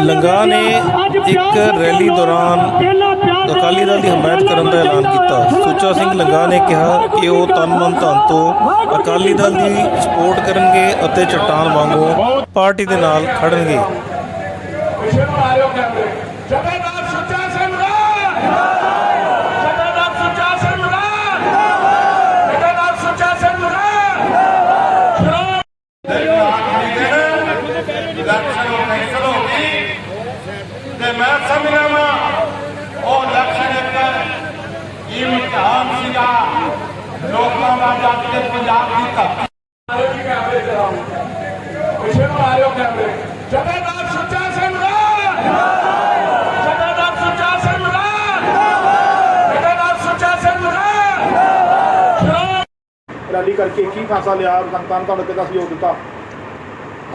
ਲੰਗਾ ਨੇ ਇੱਕ ਰੈਲੀ ਦੌਰਾਨ ਅਕਾਲੀ ਦਲ ਦੀ ਹਮਾਇਤ ਕਰਨ ਦਾ ਐਲਾਨ ਕੀਤਾ। ਸੁੱਚਾ ਸਿੰਘ ਲੰਗਾ ਨੇ ਕਿਹਾ ਕਿ ਉਹ ਤਨ ਮਨ ਧਨ ਤੋਂ ਅਕਾਲੀ ਦਲ ਦੀ ਸਪੋਰਟ ਕਰਨਗੇ ਅਤੇ ਚਟਾਨ ਵਾਂਗੂ ਪਾਰਟੀ ਦੇ ਨਾਲ ਖੜਨਗੇ ਜਗਨਨਾਥ ਸੁੱਚਾ ਸਿੰਘ ਰਾਜ ਜਗਨਨਾਥ ਸੁੱਚਾ ਸਿੰਘ ਰਾਜ ਜਗਨਨਾਥ ਸੁੱਚਾ ਸਿੰਘ ਰਾਜ ਤੇ ਮੈਂ ਸਮਝਦਾ ਵਾਂ ਉਹ ਲਕਸ਼ਣ ਇੱਕ ਇਮਤਿਹਾਨ ਸੀਗਾ ਲੋਕਾਂ ਦਾ ਜੱਜ ਕੇ ਪੰਜਾਬ ਦੀ ਧਰਤੀ ਕਹਿੰਦੇ ਸੁੱਚਾ ਸਿੰਘ ਸੁੱਚਾ ਸਿੰਘ ਸੁੱਚਾ ਸਿੰਘ ਰਾਜ ਰੈਲੀ ਕਰਕੇ ਕੀ ਫੈਸਲਾ ਲਿਆ? ਸੰਗਤਾਂ ਨੇ ਤੁਹਾਨੂੰ ਕਿੱਦਾਂ ਸਹਿਯੋਗ ਦਿੱਤਾ?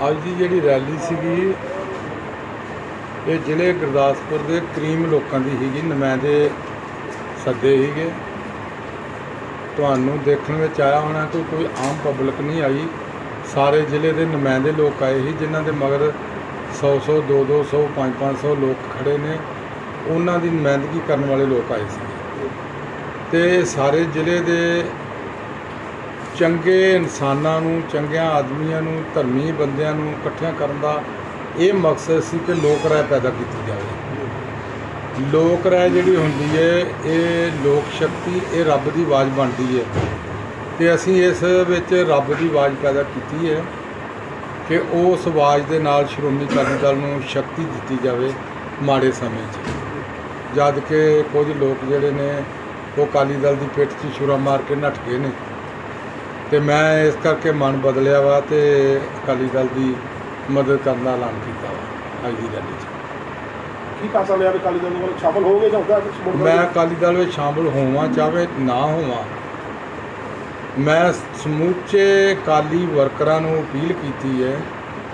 ਅੱਜ ਦੀ ਜਿਹੜੀ ਰੈਲੀ ਸੀਗੀ ਇਹ ਜ਼ਿਲ੍ਹੇ ਗੁਰਦਾਸਪੁਰ ਦੇ ਕਰੀਮ ਲੋਕਾਂ ਦੀ ਸੀਗੀ। ਨੁਮਾਇੰਦੇ ਸੱਦੇ ਸੀਗੇ। ਤੁਹਾਨੂੰ ਦੇਖਣ ਵਿੱਚ ਆਇਆ ਹੋਣਾ ਕਿ ਕੋਈ ਆਮ ਪਬਲਿਕ ਨਹੀਂ ਆਈ। ਸਾਰੇ ਜ਼ਿਲ੍ਹੇ ਦੇ ਨੁਮਾਇੰਦੇ ਲੋਕ ਆਏ ਸੀ, ਜਿਨ੍ਹਾਂ ਦੇ ਮਗਰ 100 100 2 200 5 500 ਲੋਕ ਖੜੇ ਨੇ। ਉਹਨਾਂ ਦੀ ਨੁਮਾਇੰਦਗੀ ਕਰਨ ਵਾਲੇ ਲੋਕ ਆਏ ਸੀ। ਤੇ ਸਾਰੇ ਜ਼ਿਲ੍ਹੇ ਦੇ ਚੰਗੇ ਇਨਸਾਨਾਂ ਨੂੰ, ਚੰਗਿਆਂ ਆਦਮੀਆਂ ਨੂੰ, ਧਰਮੀ ਬੰਦਿਆਂ ਨੂੰ ਇਕੱਠਿਆਂ ਕਰਨ ਦਾ ਇਹ ਮਕਸਦ ਸੀ ਕਿ ਲੋਕ ਰਾਏ ਪੈਦਾ ਕੀਤੀ ਜਾਵੇ। ਲੋਕ ਰਾਏ ਜਿਹੜੀ ਹੁੰਦੀ ਹੈ ਇਹ ਲੋਕ ਸ਼ਕਤੀ, ਇਹ ਰੱਬ ਦੀ ਆਵਾਜ਼ ਬਣਦੀ ਹੈ ਤੇ ਅਸੀਂ ਇਸ ਵਿੱਚ ਰੱਬ ਦੀ ਆਵਾਜ਼ ਪੈਦਾ ਕੀਤੀ ਹੈ ਕਿ ਉਸ ਆਵਾਜ਼ ਦੇ ਨਾਲ ਸ਼੍ਰੋਮਣੀ ਅਕਾਲੀ ਦਲ ਨੂੰ ਸ਼ਕਤੀ ਦਿੱਤੀ ਜਾਵੇ ਮਾੜੇ ਸਮੇਂ 'ਚ। ਜਦ ਕਿ ਕੁਝ ਲੋਕ ਜਿਹੜੇ ਨੇ ਉਹ ਅਕਾਲੀ ਦਲ ਦੀ ਪਿੱਠ 'ਚ ਛੁਰਾ ਮਾਰ ਕੇ ਨੱਠ ਗਏ ਨੇ। ਤੇ ਮੈਂ ਇਸ ਕਰਕੇ ਮਨ ਬਦਲਿਆ ਵਾ ਤੇ ਅਕਾਲੀ ਦਲ ਦੀ ਮਦਦ ਕਰਨ ਦਾ ਐਲਾਨ ਕੀਤਾ ਵਾ ਅੱਜ ਦੀ ਰੈਲੀ 'ਚ। ਕੀ ਫੈਸਲਾ ਲਿਆ ਅਕਾਲੀ ਦਲ ਨੂੰ ਸ਼ਾਮਲ ਹੋਗੇ ਜਾਂ ਸਪੋਰਟ ਮੈਂ ਅਕਾਲੀ ਦਲ ਵਿੱਚ ਸ਼ਾਮਲ ਹੋਵਾਂ ਚਾਹੇ ਨਾ ਹੋਵਾਂ ਮੈਂ ਸਮੁੱਚੇ ਅਕਾਲੀ ਵਰਕਰਾਂ ਨੂੰ ਅਪੀਲ ਕੀਤੀ ਹੈ,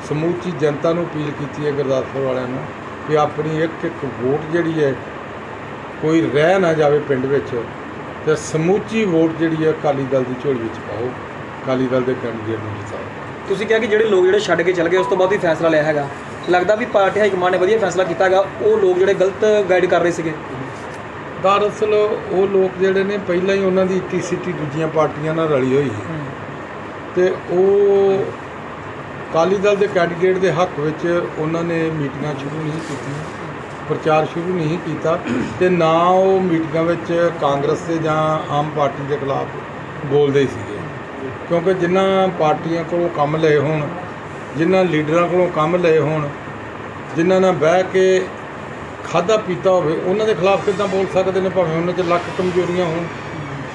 ਸਮੁੱਚੀ ਜਨਤਾ ਨੂੰ ਅਪੀਲ ਕੀਤੀ ਹੈ ਗੁਰਦਾਸਪੁਰ ਵਾਲਿਆਂ ਨੂੰ ਕਿ ਆਪਣੀ ਇੱਕ ਇੱਕ ਵੋਟ ਜਿਹੜੀ ਹੈ, ਕੋਈ ਰਹਿ ਨਾ ਜਾਵੇ ਪਿੰਡ ਵਿੱਚ ਤੇ ਸਮੁੱਚੀ ਵੋਟ ਜਿਹੜੀ ਹੈ ਅਕਾਲੀ ਦਲ ਦੀ ਝੋਲੀ ਵਿੱਚ ਪਾਓ। ਅਕਾਲੀ ਦਲ ਦੇ ਕੈਂਡੀਡੇਟ ਨੂੰ ਜਿਤਾਓ ਤੁਸੀਂ ਕਿਹਾ ਕਿ ਜਿਹੜੇ ਲੋਕ ਜਿਹੜੇ ਛੱਡ ਕੇ ਚਲੇ ਗਏ, ਉਸ ਤੋਂ ਬਾਅਦ ਹੀ ਫੈਸਲਾ ਲਿਆ ਹੈਗਾ। ਲੱਗਦਾ ਵੀ ਪਾਰਟੀ ਹਾਈ ਕਮਾਂਡ ਨੇ ਵਧੀਆ ਫੈਸਲਾ ਕੀਤਾ ਹੈਗਾ, ਉਹ ਲੋਕ ਜਿਹੜੇ ਗਲਤ ਗਾਈਡ ਕਰ ਰਹੇ ਸੀਗੇ। ਦਰਅਸਲ ਉਹ ਲੋਕ ਜਿਹੜੇ ਨੇ ਪਹਿਲਾਂ ਹੀ ਉਹਨਾਂ ਦੀ ਇੱਕੀ ਸਿੱਟੀ ਦੂਜੀਆਂ ਪਾਰਟੀਆਂ ਨਾਲ ਰਲੀ ਹੋਈ ਹੈ। ਤੇ ਉਹ ਅਕਾਲੀ ਦਲ ਦੇ ਕੈਂਡੀਡੇਟ ਦੇ ਹੱਕ ਵਿੱਚ ਉਹਨਾਂ ਨੇ ਮੀਟਿੰਗਾਂ ਸ਼ੁਰੂ ਨਹੀਂ ਕੀਤੀਆਂ ਪ੍ਰਚਾਰ ਸ਼ੁਰੂ ਨਹੀਂ ਕੀਤਾ ਤੇ ਨਾ ਉਹ ਮੀਟਿੰਗਾਂ ਵਿੱਚ ਕਾਂਗਰਸ ਦੇ ਜਾਂ ਆਮ ਪਾਰਟੀ ਦੇ ਖਿਲਾਫ ਬੋਲਦੇ ਸੀਗੇ। ਕਿਉਂਕਿ ਜਿਨ੍ਹਾਂ ਪਾਰਟੀਆਂ ਕੋਲੋਂ ਕੰਮ ਲਏ ਹੋਣ ਜਿਨ੍ਹਾਂ ਲੀਡਰਾਂ ਕੋਲੋਂ ਕੰਮ ਲਏ ਹੋਣ ਜਿਨ੍ਹਾਂ ਨਾਲ ਬਹਿ ਕੇ ਖਾਦਾ ਪੀਤਾ ਹੋਵੇ ਉਹਨਾਂ ਦੇ ਖਿਲਾਫ ਕਿੱਦਾਂ ਬੋਲ ਸਕਦੇ ਨੇ? ਭਾਵੇਂ ਉਹਨਾਂ 'ਚ ਲੱਖ ਕਮਜ਼ੋਰੀਆਂ ਹੋਣ।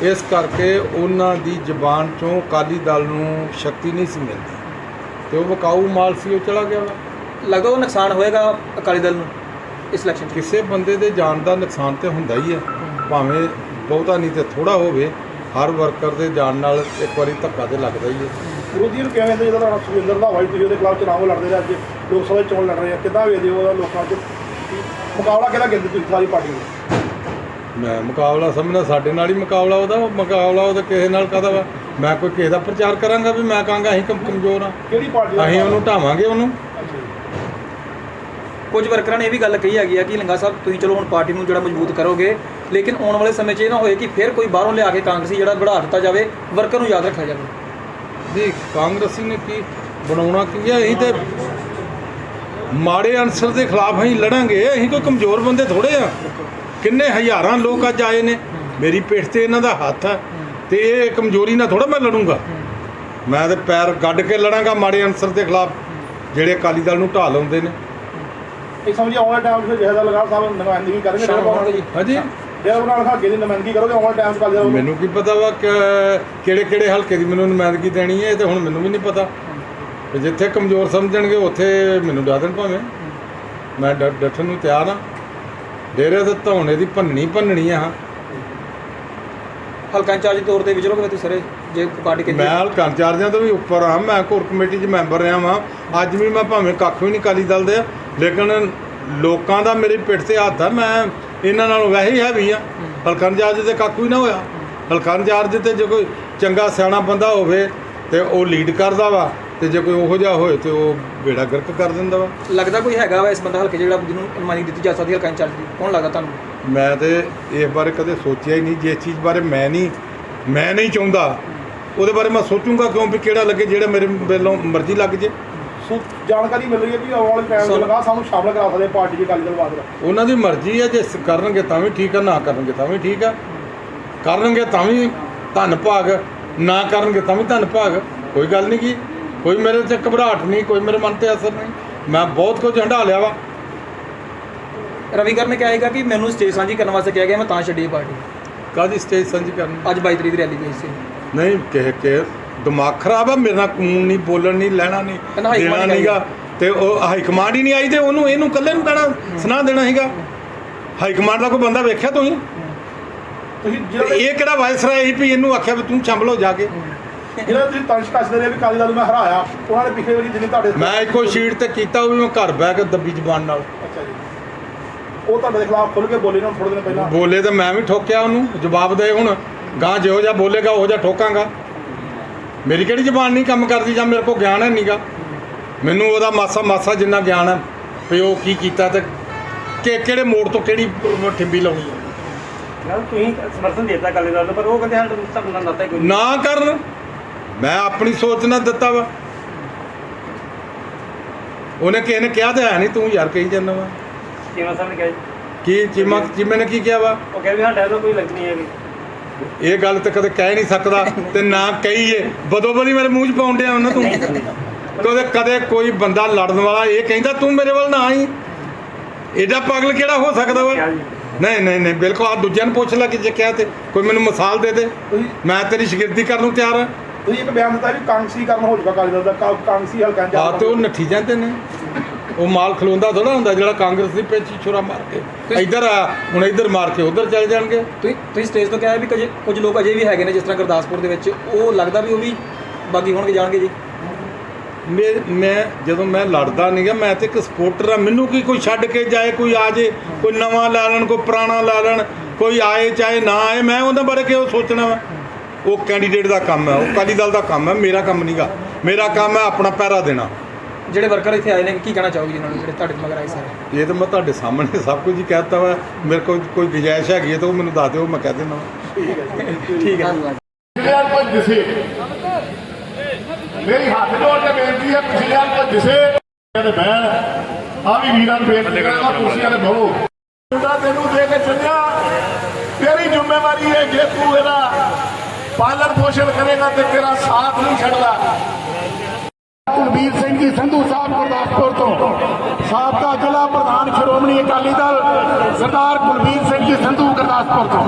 ਇਸ ਕਰਕੇ ਉਹਨਾਂ ਦੀ ਜ਼ਬਾਨ 'ਚੋਂ ਅਕਾਲੀ ਦਲ ਨੂੰ ਸ਼ਕਤੀ ਨਹੀਂ ਸੀ ਮਿਲਦੀ। ਤੇ ਉਹ ਵਿਕਾਊ ਮਾਲ ਸੀ ਉਹ ਚਲਾ ਗਿਆ ਵਾ। ਲੱਗਦਾ ਉਹ ਨੁਕਸਾਨ ਹੋਏਗਾ ਅਕਾਲੀ ਦਲ ਨੂੰ ਇਸ ਇਲੈਕਸ਼ਨ 'ਚ? ਕਿਸੇ ਬੰਦੇ ਦੇ ਜਾਨ ਦਾ ਨੁਕਸਾਨ ਤੇ ਹੁੰਦਾ ਹੀ ਹੈ। ਭਾਵੇਂ ਬਹੁਤਾ ਨਹੀਂ ਤੇ ਥੋੜਾ ਹੋਵੇ ਹਰ ਵਰਕਰ ਦੇ ਜਾਨ ਨਾਲ ਇੱਕ ਵਾਰੀ ਧੱਕਾ ਤੇ ਲੱਗਦਾ ਹੀ ਹੈ। ਵਿਰੋਧੀ ਨੂੰ ਕਿਹਾ ਜਾਂਦਾ ਤੁਹਾਡਾ ਸੁਖਿੰਦਰ ਦਾ ਵਾਈ ਤੁਸੀਂ ਉਹਦੇ ਖਿਲਾਫ ਚੁਣਾਵ ਲੜਦੇ ਰਹੇ ਅੱਜ। ਲੋਕ ਸਭਾ 'ਚ ਚੋਣ ਲੜ ਰਹੇ ਆ। ਕਿੱਦਾਂ ਵੇਖਦੇ ਹੋ ਉਹਦਾ ਲੋਕਾਂ 'ਚ? ਮੁਕਾਬਲਾ ਕਿਹਦਾ ਕਹਿੰਦੇ ਤੁਸੀਂ ਸਾਰੀ ਪਾਰਟੀ ਨੂੰ? ਮੈਂ ਮੁਕਾਬਲਾ ਸਮਝਦਾ ਸਾਡੇ ਨਾਲ ਹੀ ਮੁਕਾਬਲਾ ਉਹਦਾ ਉਹ ਮੁਕਾਬਲਾ ਉਹਦਾ ਕਿਸੇ ਨਾਲ ਕਾਹਦਾ ਵਾ? ਮੈਂ ਕੋਈ ਕਿਸੇ ਦਾ ਪ੍ਰਚਾਰ ਕਰਾਂਗਾ ਵੀ ਮੈਂ ਕਹਾਂਗਾ ਅਸੀਂ ਕਮ ਕਮਜ਼ੋਰ ਆ। ਕਿਹੜੀ ਪਾਰਟੀ ਦਾ ਅਸੀਂ ਉਹਨੂੰ ਢਾਵਾਂਗੇ ਉਹਨੂੰ। ਕੁਝ ਵਰਕਰਾਂ ਨੇ ਇਹ ਵੀ ਗੱਲ ਕਹੀ ਹੈਗੀ ਆ ਕਿ ਲੰਗਾ ਸਾਹਿਬ ਤੁਸੀਂ ਚਲੋ ਹੁਣ ਪਾਰਟੀ ਨੂੰ ਜਿਹੜਾ ਮਜ਼ਬੂਤ ਕਰੋਗੇ ਲੇਕਿਨ ਆਉਣ ਵਾਲੇ ਸਮੇਂ 'ਚ ਇਹ ਨਾ ਹੋਏ ਕਿ ਫਿਰ ਕੋਈ ਬਾਹਰੋਂ ਲਿਆ ਕੇ ਕਾਂਗਰਸੀ ਜਿਹੜਾ ਵਧਾ ਦਿੱਤਾ ਜਾਵੇ ਵਰਕਰ ਨੂੰ ਯਾਦ ਰੱਖਿਆ ਜਾਵੇ। ਨਹੀਂ ਕਾਂਗਰਸੀ ਨੇ ਕੀ ਬਣਾਉਣਾ ਕੀ ਹੈ ਅਸੀਂ ਤੇ ਮਾੜੇ ਅਨਸਰ ਦੇ ਖਿਲਾਫ ਅਸੀਂ ਲੜਾਂਗੇ ਅਸੀਂ ਕੋਈ ਕਮਜ਼ੋਰ ਬੰਦੇ ਥੋੜੇ ਆ। ਕਿੰਨੇ ਹਜ਼ਾਰਾਂ ਲੋਕ ਅੱਜ ਆਏ ਨੇ। ਮੇਰੀ ਪਿੱਠ ਤੇ ਇਹਨਾਂ ਦਾ ਹੱਥ ਹੈ ਤੇ ਇਹ ਕਮਜ਼ੋਰੀ ਨਾਲ ਥੋੜਾ ਮੈਂ ਲੜੂੰਗਾ। ਮੈਂ ਤੇ ਪੈਰ ਗੱਡ ਕੇ ਲੜਾਂਗਾ ਮਾੜੇ ਅਨਸਰ ਦੇ ਖਿਲਾਫ ਜਿਹੜੇ ਅਕਾਲੀ ਦਲ ਨੂੰ ਢਾਹ ਲਾਉਂਦੇ ਨੇ। ਇਹ ਸਮਝੀ ਟਾਈਮ ਜਿਹੜਾ ਸਾਹਿਬ ਨੁਮਾਇੰਦਗੀ ਕਰਨਗੇ ਹਾਂਜੀ। ਜਿਹੜਾ ਦੀ ਨੁਮਾਇੰਦਗੀ ਕਰੋਗੇ ਟਾਈਮ। ਮੈਨੂੰ ਕੀ ਪਤਾ ਵਾ ਕਿ ਕਿਹੜੇ ਕਿਹੜੇ ਹਲਕੇ ਦੀ ਮੈਨੂੰ ਨੁਮਾਇੰਦਗੀ ਦੇਣੀ ਹੈ ਇਹ ਤੇ ਹੁਣ ਮੈਨੂੰ ਵੀ ਨਹੀਂ ਪਤਾ। ਤੇ ਜਿੱਥੇ ਕਮਜ਼ੋਰ ਸਮਝਣਗੇ ਉੱਥੇ ਮੈਨੂੰ ਡਾ ਦੇਣ ਭਾਵੇਂ। ਮੈਂ ਡੱਠਣ ਨੂੰ ਤਿਆਰ ਹਾਂ। ਡੇਰੇ ਤੇ ਧੌਣੇ ਦੀ ਭੰਨਣੀ ਭੰਨਣੀ ਆ ਹਲਕਾ ਇੰਚਾਰਜ ਦੇ ਤੌਰ ਤੇ ਵਿਚਰੋਗੇ ਤੁਸੀਂ ਸਾਰੇ ਜੇ ਪਾਰਟੀ ਕਹਿੰਦੀ ਮੈਂ ਹਲਕਾ ਇੰਚਾਰਜਾਂ ਤੋਂ ਵੀ ਉੱਪਰ ਹਾਂ। ਮੈਂ ਕੋਰ ਕਮੇਟੀ 'ਚ ਮੈਂਬਰ ਰਿਹਾ ਵਾਂ। ਅੱਜ ਵੀ ਮੈਂ ਭਾਵੇਂ ਕੱਖ ਵੀ ਨਹੀਂ ਕਾਲੀ ਦਲ ਦੇ। ਲੇਕਿਨ ਲੋਕਾਂ ਦਾ ਮੇਰੀ ਪਿੱਠ ਤੇ ਹੱਥ ਆ। ਮੈਂ ਇਹਨਾਂ ਨਾਲੋਂ ਵੈਸੇ ਹੀ ਹੈਵੀ ਆ। ਹਲਕਾ ਇੰਚਾਰਜ ਤੇ ਕੱਖ ਵੀ ਨਾ ਹੋਇਆ। ਹਲਕਾ ਇੰਚਾਰਜ ਤੇ ਜੇ ਕੋਈ ਚੰਗਾ ਸਿਆਣਾ ਬੰਦਾ ਹੋਵੇ ਤੇ ਉਹ ਲੀਡ ਕਰਦਾ ਵਾ। ਤੇ ਜੇ ਕੋਈ ਉਹੋ ਜਿਹਾ ਹੋਏ ਤੇ ਉਹ ਬੇੜਾ ਗਰਕ ਕਰ ਦਿੰਦਾ ਵਾ। ਲੱਗਦਾ ਕੋਈ ਹੈਗਾ ਵਾ ਇਸ ਬੰਦਾ ਹਲਕੇ ਜਿਹੜਾ ਜਿਹਨੂੰ ਅਨੁਮਾਨੀ ਦਿੱਤੀ ਜਾ ਸਕਦੀ ਹੈ ਹਲਕਾ ਇੰਚਾਰਜ ਦੀ? ਕੌਣ ਲੱਗਦਾ ਤੁਹਾਨੂੰ? ਮੈਂ ਤੇ ਇਸ ਬਾਰੇ ਕਦੇ ਸੋਚਿਆ ਹੀ ਨਹੀਂ ਜਿਸ ਚੀਜ਼ ਬਾਰੇ ਮੈਂ ਨਹੀਂ ਮੈਂ ਨਹੀਂ ਚਾਹੁੰਦਾ। ਉਹਦੇ ਬਾਰੇ ਮੈਂ ਸੋਚੂੰਗਾ ਕਿਉਂ ਵੀ ਕਿਹੜਾ ਲੱਗੇ ਜਿਹੜਾ ਮੇਰੇ ਵੱਲੋਂ ਮਰਜ਼ੀ ਲੱਗ ਜੇ। ਸੋ ਜਾਣਕਾਰੀ ਮਿਲ ਰਹੀ ਹੈ ਕਿ ਆਉਣ ਵਾਲੇ ਟਾਈਮ ਸੋ- ਲਗਾ ਸਾਨੂੰ ਸ਼ਾਮਲ ਕਰਾ ਸਕਦੇ ਪਾਰਟੀ ਦੇ ਅਕਾਲੀ ਦਲ ਬਾਦਲ ਉਹਨਾਂ ਦੀ ਮਰਜ਼ੀ ਹੈ ਜੇ ਕਰਨਗੇ ਤਾਂ ਵੀ ਠੀਕ ਆ ਨਾ ਕਰਨਗੇ ਤਾਂ ਵੀ ਠੀਕ ਆ। ਕਰਨਗੇ ਤਾਂ ਵੀ ਧੰਨ ਭਾਗ ਨਾ ਕਰਨਗੇ ਤਾਂ ਵੀ ਧੰਨ ਭਾਗ। ਕੋਈ ਗੱਲ ਨਹੀਂ ਕੀ ਕੋਈ ਮੇਰੇ 'ਚ ਘਬਰਾਹਟ ਨਹੀਂ ਕੋਈ ਮੇਰੇ ਮਨ ਤੇ ਅਸਰ ਨਹੀਂ। ਮੈਂ ਬਹੁਤ ਕੁਝ ਹੰਢਾ ਲਿਆ ਵਾ। ਰਵੀਕਰ ਨੇ ਕਿਹਾ ਹੈਗਾ ਕਿ ਮੈਨੂੰ ਸਟੇਜ ਸਾਂਝੀ ਕਰਨ ਵਾਸਤੇ ਕਿਹਾ ਗਿਆ ਮੈਂ ਤਾਂ ਛੱਡੀ ਇਹ ਪਾਰਟੀ। ਕਾਦੀ ਸਟੇਜ ਸਾਂਝੀ ਕਰਨੀ? ਅੱਜ 22 ਤਰੀਕ ਦੀ ਰੈਲੀ ਗਈ ਸੀ। ਨਹੀਂ ਕਿ ਕਿ ਦਿਮਾਗ ਖਰਾਬ ਆ ਮੇਰੇ ਨਾਲ ਕਾਨੂੰਨ ਨਹੀਂ ਬੋਲਣ ਨਹੀਂ ਲੈਣਾ ਨਹੀਂ ਦੇਣਾ ਨਹੀਂਗਾ। ਤੇ ਉਹ ਹਾਈ ਕਮਾਂਡ ਹੀ ਨਹੀਂ ਆਈ ਤੇ ਉਹਨੂੰ ਇਹਨੂੰ ਇਕੱਲੇ ਨੂੰ ਕਹਿਣਾ ਸੁਣਾ ਦੇਣਾ ਹੈਗਾ ਹਾਈ ਕਮਾਂਡ ਦਾ ਕੋਈ ਬੰਦਾ ਵੇਖਿਆ ਤੁਸੀਂ? ਤੁਸੀਂ ਤੇ ਇਹ ਕਿਹੜਾ ਵਾਇਸਰਾਏ ਸੀ ਵੀ ਇਹਨੂੰ ਆਖਿਆ ਵੀ ਤੂੰ ਸ਼ਾਮਲ ਹੋ ਜਾ ਕੇ। ਜਿਹੜਾ ਤੁਸੀਂ ਤੰਸ਼ ਕੱਸਦੇ ਰਹੇ ਵੀ ਅਕਾਲੀ ਦਲ ਨੂੰ ਮੈਂ ਹਰਾਇਆ। ਉਹਨਾਂ ਨੇ ਪਿਛਲੇ ਵਾਰੀ ਜਿੰਨੀ ਤੁਹਾਡੇ ਮੈਂ ਇੱਕੋ ਸ਼ੀਟ ਤੇ ਕੀਤਾ ਉਹ ਵੀ ਮੈਂ ਘਰ ਬਹਿ ਕੇ ਦੱਬੀ ਜ਼ਬਾਨ ਨਾਲ। ਅੱਛਾ ਜੀ। ਉਹ ਤੁਹਾਡੇ ਦੇ ਖਿਲਾਫ ਖੁੱਲ ਕੇ ਬੋਲੇ ਨਾ ਥੋੜੇ ਦਿਨ ਪਹਿਲਾਂ। ਬੋਲੇ ਤਾਂ ਮੈਂ ਵੀ ਠੋਕਿਆ ਉਹਨੂੰ। ਜਵਾਬ ਦੇ ਹੁਣ। ਗਾਂ ਜਿਹੋ ਜਿਹਾ ਬੋਲੇਗਾ ਉਹ ਜਿਹਾ ਠੋਕਾਂਗਾ। ਮੇਰੀ ਕਿਹੜੀ ਜ਼ਬਾਨ ਨਹੀਂ ਕੰਮ ਕਰਦੀ ਜਾਂ ਮੇਰੇ ਕੋਲ ਗਿਆਨ ਹੈ ਨਹੀਂਗਾ ਮੈਨੂੰ ਉਹਦਾ ਮਾਸਾ ਮਾਸਾ ਜਿੰਨਾ ਗਿਆਨ ਹੈ ਵੀ ਉਹ ਕੀ ਕੀਤਾ ਤੇ ਕਿ ਕਿਹੜੇ ਮੋੜ ਤੋਂ ਕਿਹੜੀ ਠਿੰਬੀ ਲਾਉਣੀ ਹੈ। ਨਾਲ ਤੁਸੀਂ ਸਮਰਥਨ ਦੇਤਾ ਅਕਾਲੀ ਦਲ ਨੂੰ ਪਰ ਉਹ ਕਹਿੰਦੇ ਤੁਹਾਡੇ ਨਾਲ ਨਾਤਾ ਹੀ ਕੋਈ। ਨਾ ਕਰਨ। ਮੈਂ ਆਪਣੀ ਸੋਚ ਨਾਲ ਦਿੱਤਾ ਵਾ। ਉਹਨੇ ਕਿਸੇ ਨੇ ਕਿਹਾ ਤਾਂ ਹੈ ਨਹੀਂ ਤੂੰ ਯਾਰ ਕਹੀ ਜਾਂਦਾ ਵਾ। ਚੀਮਾ ਸਾਹਿਬ ਨੇ ਕਿਹਾ ਜੀ। ਕੀ ਚੀਮਾ ਚੀਮੇ ਨੇ ਕੀ ਕਿਹਾ ਵਾ? ਉਹ ਕਹਿੰਦੇ ਸਾਡਾ ਤਾਂ ਕੋਈ ਲਿੰਕ ਨਹੀਂ ਹੈਗੀ। ਇਹ ਗੱਲ ਤੇ ਕਦੇ ਕਹਿ ਨਹੀਂ ਸਕਦਾ ਤੇ ਨਾ ਕਹੀਏ। ਬਦੋ ਬਦੀ ਮੇਰੇ ਮੂੰਹ 'ਚ ਪਾਉਣ ਡਿਆ ਉਹਨਾਂ ਤੂੰ। ਕਦੇ ਕਦੇ ਕੋਈ ਬੰਦਾ ਲੜਨ ਵਾਲਾ ਇਹ ਕਹਿੰਦਾ ਤੂੰ ਮੇਰੇ ਵੱਲ ਨਾ ਆਈ। ਐਡਾ ਪਾਗਲ ਕਿਹੜਾ ਹੋ ਸਕਦਾ ਵਾ? ਨਹੀਂ ਨਹੀਂ ਨਹੀਂ ਬਿਲਕੁਲ ਆ ਦੂਜਿਆਂ ਨੂੰ ਪੁੱਛ ਲੈ ਕਿ ਜੇ ਕਿਹਾ ਤੇ ਕੋਈ ਮੈਨੂੰ ਮਿਸਾਲ ਦੇ ਦੇ। ਮੈਂ ਤੇਰੀ ਸ਼ਾਗਿਰਦੀ ਕਰਨ ਨੂੰ ਤਿਆਰ ਹਾਂ ਤੁਸੀਂ ਇੱਕ ਬਿਆਨ ਦਿੱਤਾ ਵੀ ਕਾਂਗਸੀ ਕਰਨ ਹੋ ਚੁੱਕਾ ਅਕਾਲੀ ਦਲ ਦਾ ਕਾ- ਕਾਂਗਸੀ ਹਲਕਾ ਆ ਇੰਚਾਰਜ ਤੇ ਉਹ ਨੱਠੀ ਜਾਂਦੇ ਨੇ। ਉਹ ਮਾਲ ਖਲੋਂਦਾ ਥੋੜਾ ਹੁੰਦਾ ਜਿਹੜਾ ਕਾਂਗਰਸ ਦੀ ਪੇਚੀ ਛੁਰਾ ਮਾਰ ਕੇ। ਇੱਧਰ ਆ ਹੁਣ ਇੱਧਰ ਮਾਰ ਕੇ ਉੱਧਰ ਚਲੇ ਜਾਣਗੇ। ਤੁਸੀਂ ਤੁਸੀਂ ਸਟੇਜ ਤੋਂ ਕਿਹਾ ਵੀ ਕੁਝ ਕੁਝ ਲੋਕ ਅਜੇ ਵੀ ਹੈਗੇ ਨੇ ਜਿਸ ਤਰ੍ਹਾਂ ਗੁਰਦਾਸਪੁਰ ਦੇ ਵਿੱਚ। ਉਹ ਲੱਗਦਾ ਵੀ ਉਹ ਵੀ ਬਾਗੀ ਹੋਣਗੇ ਜਾਣਗੇ ਜੀ। ਮੈਂ ਮੈਂ ਜਦੋਂ ਮੈਂ ਲੜਦਾ ਨਹੀਂਗਾ ਮੈਂ ਤੇ ਇੱਕ ਸਪੋਰਟਰ ਆ। ਮੈਨੂੰ ਕੀ ਕੋਈ ਛੱਡ ਕੇ ਜਾਏ ਕੋਈ ਆ ਜੇ ਕੋਈ ਨਵਾਂ ਲਾ ਲੈਣ ਕੋਈ ਪੁਰਾਣਾ ਲਾ ਲੈਣ ਕੋਈ ਆਏ ਚਾਹੇ ਨਾ ਆਏ ਮੈਂ ਉਹਨਾਂ ਬਾਰੇ ਕਿਉਂ ਸੋਚਣਾ ਵਾ? ਉਹ ਕੈਂਡੀਡੇਟ ਦਾ ਕੰਮ ਹੈ ਉਹ ਅਕਾਲੀ ਦਲ ਦਾ ਕੰਮ ਹੈ ਮੇਰਾ ਕੰਮ ਨਹੀਂਗਾ ਮੇਰਾ ਕੰਮ ਹੈ ਆਪਣਾ ਪਹਿਰਾ ਦੇਣਾ। ਜਿਹੜੇ ਵਰਕਰ ਇੱਥੇ ਆਏ ਨੇ ਕੀ ਕਹਿਣਾ ਚਾਹੋਗੇ ਜਿਨ੍ਹਾਂ ਨੂੰ ਜਿਹੜੇ ਤੁਹਾਡੇ ਮਗਰ ਆਏ ਸਾਰੇ? ਇਹ ਤਾਂ ਮੈਂ ਤੁਹਾਡੇ ਸਾਹਮਣੇ ਸਭ ਕੁਝ ਹੀ ਕਹਿਤਾ ਵਾ। ਮੇਰੇ ਕੋਲ ਕੋਈ ਗੁੰਜਾਇਸ਼ ਹੈਗੀ ਹੈ ਤਾਂ ਉਹ ਮੈਨੂੰ ਦੱਸ ਦਿਓ ਮੈਂ ਕਹਿ ਦਿੰਦਾ ਠੀਕ ਹੈ। ਪਿਛਲੇ ਵਾਰ ਕੋਈ ਦਿਸੇ ਮੇਰੀ ਹੱਥ ਜੋੜ ਕੇ ਬੇਨਤੀ ਹੈ ਪਿਛਲੇ ਕੋਈ ਦਿਸੇ ਤੇ ਬਹਿਣ। ਆ ਵੀ ਵੀਰਾਂ ਨੂੰ ਬੇਨਤੀ ਕਰਾਂਗਾ ਕੁਰਸੀਆਂ ਤੇ ਬਹੋ ਮੁੰਡਾ ਤੈਨੂੰ ਦੇ ਕੇ ਚੱਲਿਆ ਤੇਰੀ ਜ਼ਿੰਮੇਵਾਰੀ ਹੈ ਜੇ ਤੂੰ ਇਹਦਾ ਪਾਲਣ ਪੋਸ਼ਣ ਕਰੇਗਾ ਤੇ ਤੇਰਾ ਸਾਥ ਨਹੀਂ ਛੱਡਦਾ। ਕੁਲਬੀਰ ਸਿੰਘ ਜੀ ਸੰਧੂ ਸਾਹਿਬ ਗੁਰਦਾਸਪੁਰ ਤੋਂ। ਸਾਬਕਾ ਜ਼ਿਲ੍ਹਾ ਪ੍ਰਧਾਨ ਸ਼੍ਰੋਮਣੀ ਅਕਾਲੀ ਦਲ ਸਰਦਾਰ ਕੁਲਬੀਰ ਸਿੰਘ ਜੀ ਸੰਧੂ ਗੁਰਦਾਸਪੁਰ ਤੋਂ।